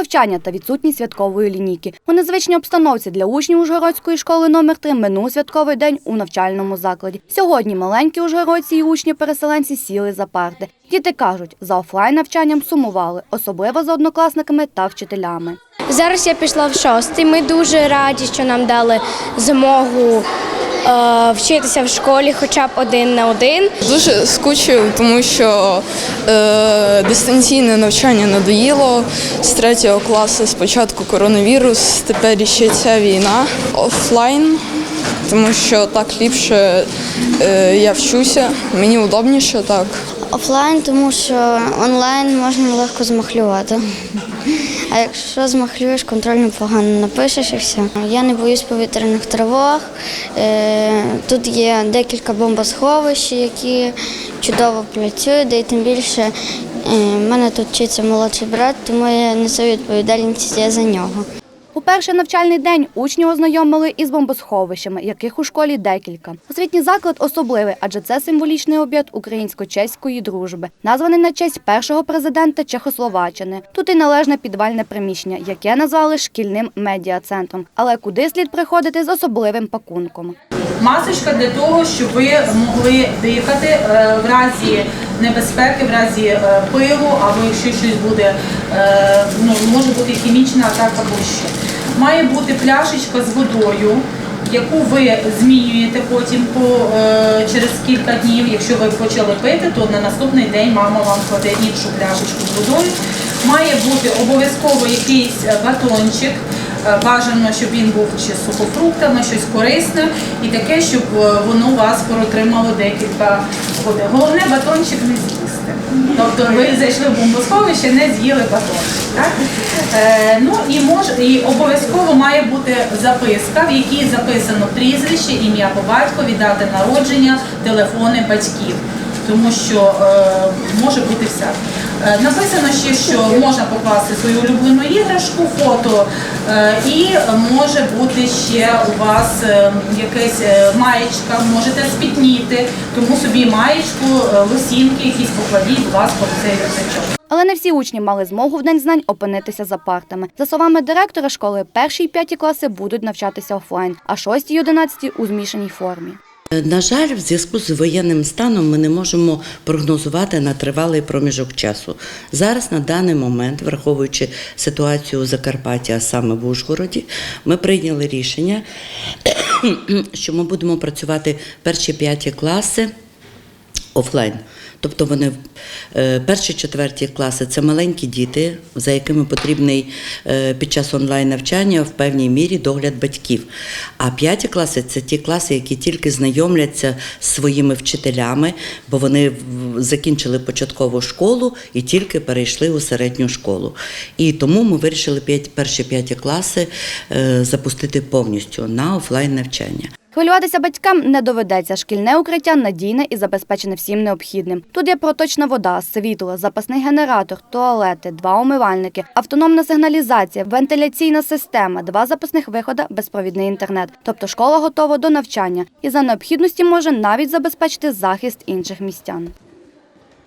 мовчання та відсутність святкової лінійки. У незвичній обстановці для учнів Ужгородської школи номер 3 минув святковий день у навчальному закладі. Сьогодні маленькі ужгородці і учні-переселенці сіли за парти. Діти кажуть, за офлайн навчанням сумували, особливо за однокласниками та вчителями. Зараз я пішла в шостий. Ми дуже раді, що нам дали змогу вчитися в школі хоча б один на один. Дуже скучив, тому що е, дистанційне навчання надоїло з третього класу. Спочатку коронавірус, тепер іще ця війна. Офлайн, тому що так ліпше е, я вчуся, мені удобніше так. Офлайн, тому що онлайн можна легко змахлювати. А якщо змахлюєш, контрольно погано напишеш і все. Я не боюсь повітряних тривог. Е, Тут є декілька бомбосховищ, які чудово працюють, й тим більше е, в мене тут вчиться молодший брат, тому я несу відповідальність за нього. У перший навчальний день учні ознайомили із бомбосховищами, яких у школі декілька. Освітній заклад особливий, адже це символічний об'єкт українсько-чеської дружби, названий на честь першого президента Чехословаччини. Тут і належне підвальне приміщення, яке назвали шкільним медіа-центром. Але куди слід приходити з особливим пакунком. масочка для того, щоб ви могли дихати е, в разі небезпеки, в разі е, пилу, або якщо щось буде, е, ну, може бути хімічна атака або що. Має бути пляшечка з водою, яку ви змінюєте потім по, е, через кілька днів. Якщо ви почали пити, то на наступний день мама вам кладе іншу пляшечку з водою. Має бути обов'язково якийсь е, батончик. Бажано, щоб він був чи сухофруктами, щось корисне, і таке, щоб воно вас протримало декілька годин. Головне батончик не з'їсти. Тобто ви зайшли в бомбосховище, не з'їли батончик. Так? Е, ну і мож, і обов'язково має бути записка, в якій записано прізвище, ім'я по батькові, дата народження, телефони батьків. Тому що е, може бути всяке. Е, Написано ще, що можна покласти свою улюблену іграшку, фото, е, і може бути ще у вас е, якась маєчка, можете спітніти, тому собі маєчку, лосінки якісь покладіть, будь ласка, в цей рюкзачок. Але не всі учні мали змогу в день знань опинитися за партами. За словами директора школи, перші й п'яті класи будуть навчатися офлайн, а шості й одинадцяті у змішаній формі. На жаль, в зв'язку з воєнним станом ми не можемо прогнозувати на тривалий проміжок часу. Зараз на даний момент, враховуючи ситуацію у Закарпатті, а саме в Ужгороді, ми прийняли рішення, що ми будемо працювати перші п'яті класи офлайн. Тобто вони е, перші четверті класи це маленькі діти, за якими потрібний е, під час онлайн навчання в певній мірі догляд батьків. А п'яті класи це ті класи, які тільки знайомляться з своїми вчителями, бо вони закінчили початкову школу і тільки перейшли у середню школу. І тому ми вирішили п'ять- перші п'яті класи е, запустити повністю на офлайн навчання. Хвилюватися батькам не доведеться. Шкільне укриття надійне і забезпечене всім необхідним. Тут є проточна вода, світло, запасний генератор, туалети, два умивальники, автономна сигналізація, вентиляційна система, два запасних виходи, безпровідний інтернет. Тобто школа готова до навчання і за необхідності може навіть забезпечити захист інших містян.